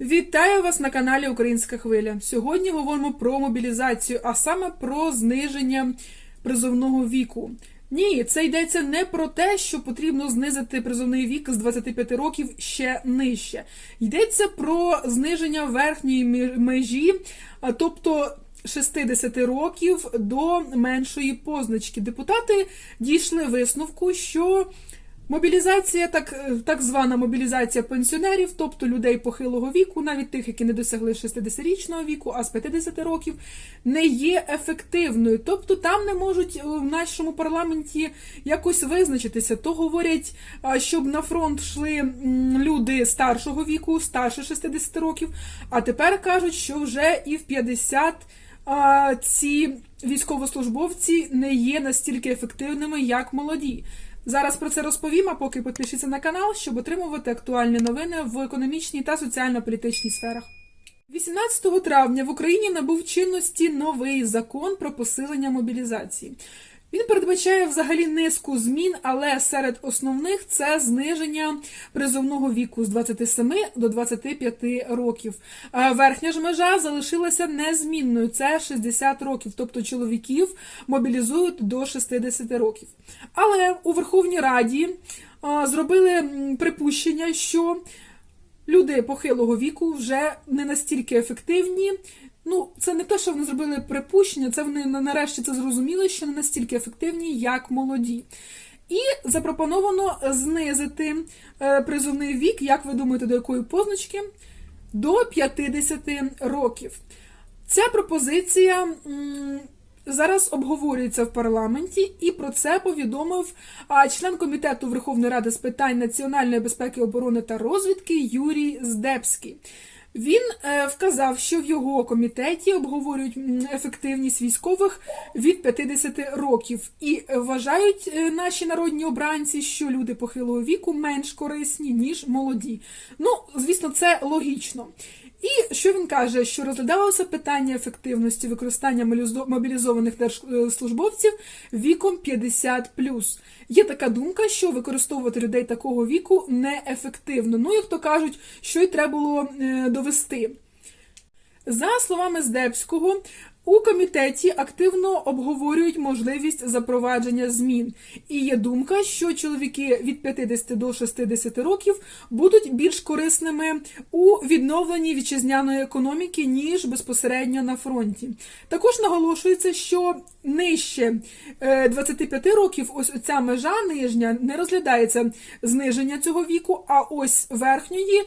Вітаю вас на каналі Українська Хвиля. Сьогодні говоримо про мобілізацію, а саме про зниження призовного віку. Ні, це йдеться не про те, що потрібно знизити призовний вік з 25 років ще нижче. Йдеться про зниження верхньої межі, тобто 60 років до меншої позначки. Депутати дійшли висновку, що Мобілізація, так, так звана мобілізація пенсіонерів, тобто людей похилого віку, навіть тих, які не досягли 60-річного віку, а з 50 років, не є ефективною. Тобто там не можуть е, в нашому парламенті якось визначитися. То говорять, щоб на фронт йшли люди старшого віку, старше 60 років, а тепер кажуть, що вже і в 50 а, ці військовослужбовці не є настільки ефективними, як молоді. Зараз про це розповім, а поки підпишіться на канал, щоб отримувати актуальні новини в економічній та соціально-політичній сферах. 18 травня в Україні набув чинності новий закон про посилення мобілізації. Він передбачає взагалі низку змін, але серед основних це зниження призовного віку з 27 до 25 років. Е, Верхня ж межа залишилася незмінною. Це 60 років, тобто чоловіків мобілізують до 60 років. Але у Верховній Раді е, зробили припущення, що люди похилого віку вже не настільки ефективні. Ну, це не те, що вони зробили припущення, це вони нарешті це зрозуміли, що не настільки ефективні, як молоді. І запропоновано знизити е, призовний вік, як ви думаєте, до якої позначки? До 50 років. Ця пропозиція зараз обговорюється в парламенті, і про це повідомив член комітету Верховної Ради з питань національної безпеки, оборони та розвідки Юрій Здебський. Він е, вказав, що в його комітеті обговорюють ефективність військових від 50 років і вважають е, наші народні обранці, що люди похилого віку менш корисні ніж молоді. Ну, звісно, це логічно. І що він каже, що розглядалося питання ефективності використання мобілізованих держслужбовців віком 50+. Є така думка, що використовувати людей такого віку неефективно. Ну, як то кажуть, що й треба було е, довести. За словами Здебського, у комітеті активно обговорюють можливість запровадження змін. І є думка, що чоловіки від 50 до 60 років будуть більш корисними у відновленні вітчизняної економіки, ніж безпосередньо на фронті. Також наголошується, що нижче е, 25 років, ось ця межа нижня, не розглядається зниження цього віку, а ось верхньої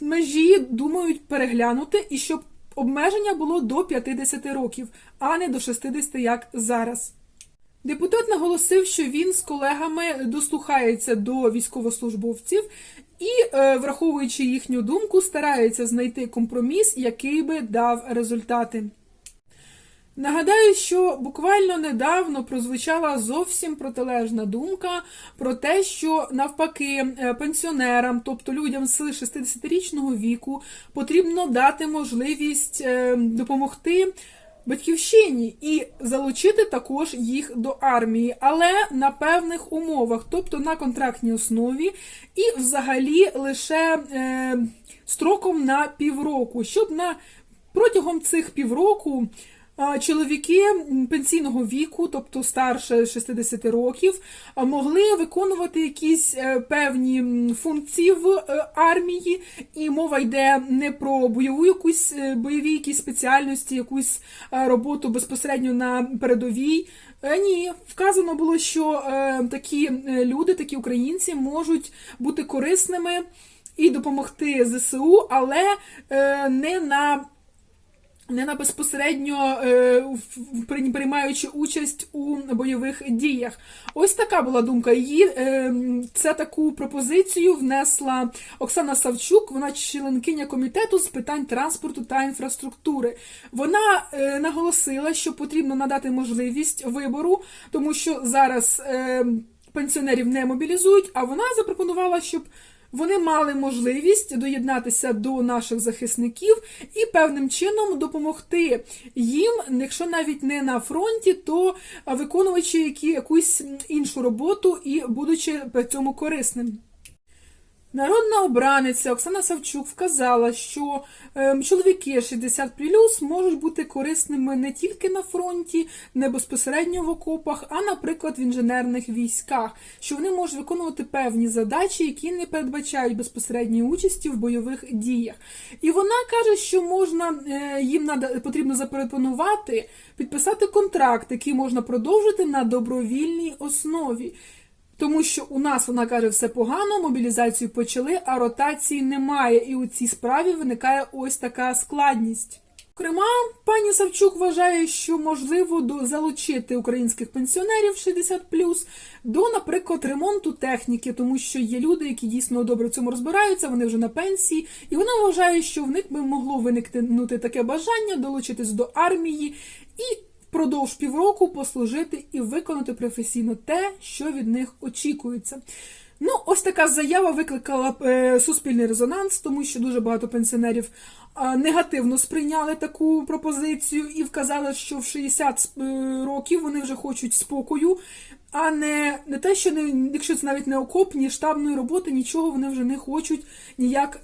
межі думають переглянути і щоб обмеження було до 50 років, а не до 60, як зараз. Депутат наголосив, що він з колегами дослухається до військовослужбовців і, е, враховуючи їхню думку, старається знайти компроміс, який би дав результати. Нагадаю, що буквально недавно прозвучала зовсім протилежна думка про те, що навпаки е, пенсіонерам, тобто людям з 60-річного віку, потрібно дати можливість е, допомогти батьківщині і залучити також їх до армії, але на певних умовах, тобто на контрактній основі, і взагалі лише е, строком на півроку, щоб на протягом цих півроку. Чоловіки пенсійного віку, тобто старше 60 років, могли виконувати якісь е, певні функції в е, армії, і мова йде не про бойову якусь е, бойові якісь спеціальності, якусь роботу безпосередньо на передовій. Ні, вказано було, що такі люди, такі українці можуть бути корисними і допомогти ЗСУ, але не на не на безпосередньо е, при- приймаючи участь у бойових діях. Ось така була думка. Її це таку пропозицію внесла Оксана Савчук, вона членкиня комітету з питань транспорту та інфраструктури. Вона е, наголосила, що потрібно надати можливість вибору, тому що зараз е, пенсіонерів не мобілізують, а вона запропонувала, щоб вони мали можливість доєднатися до наших захисників і певним чином допомогти їм, якщо навіть не на фронті, то виконуючи які, якусь іншу роботу і будучи при цьому корисним. Народна обраниця Оксана Савчук вказала, що е, чоловіки 60 можуть бути корисними не тільки на фронті, не безпосередньо в окопах, а, наприклад, в інженерних військах, що вони можуть виконувати певні задачі, які не передбачають безпосередньої участі в бойових діях. І вона каже, що можна е, їм потрібно запропонувати підписати контракт, який можна продовжити на добровільній основі. Тому що у нас вона каже, все погано, мобілізацію почали, а ротації немає. І у цій справі виникає ось така складність. Зокрема, пані Савчук вважає, що можливо до залучити українських пенсіонерів 60 до, наприклад, ремонту техніки, тому що є люди, які дійсно добре в цьому розбираються, вони вже на пенсії, і вона вважає, що в них би могло виникнути таке бажання долучитись до армії і впродовж півроку послужити і виконати професійно те, що від них очікується. Ну, ось така заява викликала е, суспільний резонанс, тому що дуже багато пенсіонерів негативно сприйняли таку пропозицію і вказали, що в 60 е, років вони вже хочуть спокою, а не, не те, що не, якщо це навіть не окопні, штабної роботи, нічого вони вже не хочуть ніяк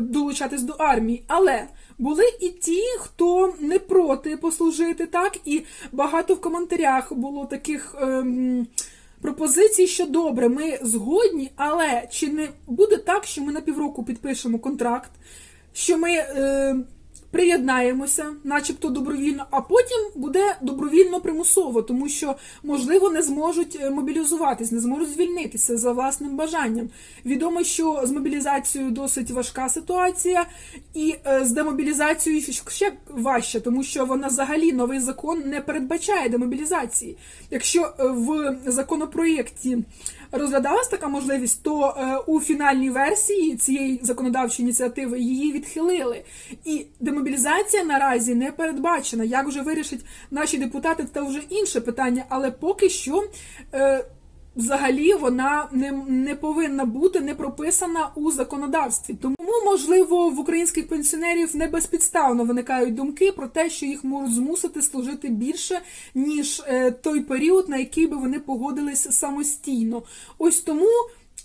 долучатись до армії. Але були і ті, хто не проти послужити, так, і багато в коментарях було таких. ем, Пропозиції, що добре, ми згодні, але чи не буде так, що ми на півроку підпишемо контракт, що ми е, приєднаємося, начебто добровільно, а потім буде добровільно примусово, тому що, можливо, не зможуть е, мобілізуватись, не зможуть звільнитися за власним бажанням. Відомо, що з мобілізацією досить важка ситуація, і е, з демобілізацією ще важче, тому що вона взагалі новий закон не передбачає демобілізації. Якщо е, в законопроєкті розглядалась така можливість, то е, у фінальній версії цієї законодавчої ініціативи її відхилили. І демобілізація наразі не передбачена. Як вже вирішать наші депутати, це вже інше питання, але поки що. Взагалі вона не, не повинна бути не прописана у законодавстві. Тому, можливо, в українських пенсіонерів не безпідставно виникають думки про те, що їх можуть змусити служити більше, ніж е, той період, на який би вони погодились самостійно. Ось тому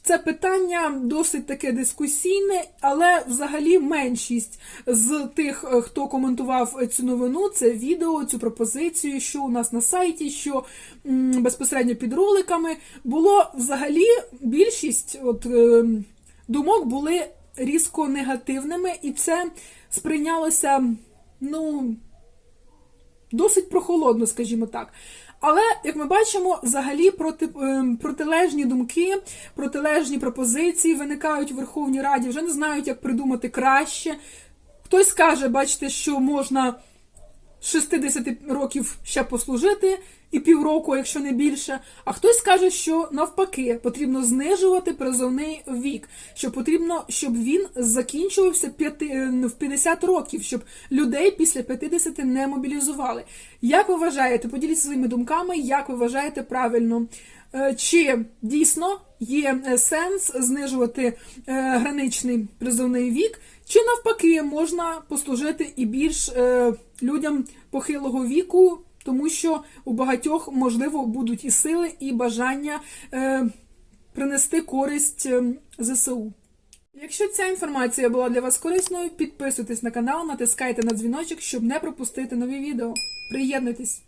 це питання досить таке дискусійне, але взагалі меншість з тих, е, хто коментував цю новину, це відео, цю пропозицію, що у нас на сайті, що безпосередньо під роликами, було взагалі більшість от, е, думок були різко негативними, і це сприйнялося, ну досить прохолодно, скажімо так. Але, як ми бачимо, взагалі проти, ем, протилежні думки, протилежні пропозиції виникають у Верховній Раді, вже не знають, як придумати краще. Хтось скаже, бачите, що можна з 60 років ще послужити і півроку, якщо не більше. А хтось скаже, що навпаки потрібно знижувати призовний вік, що потрібно, щоб він закінчувався е, в 50 років, щоб людей після 50 не мобілізували. Як ви вважаєте? Поділіться своїми думками, як ви вважаєте правильно? Е, Чи дійсно є е, сенс знижувати граничний призовний вік, чи навпаки можна послужити і більш людям похилого віку, тому що у багатьох можливо будуть і сили, і бажання е, принести користь е, ЗСУ. Якщо ця інформація була для вас корисною, підписуйтесь на канал, натискайте на дзвіночок, щоб не пропустити нові відео. Приєднуйтесь!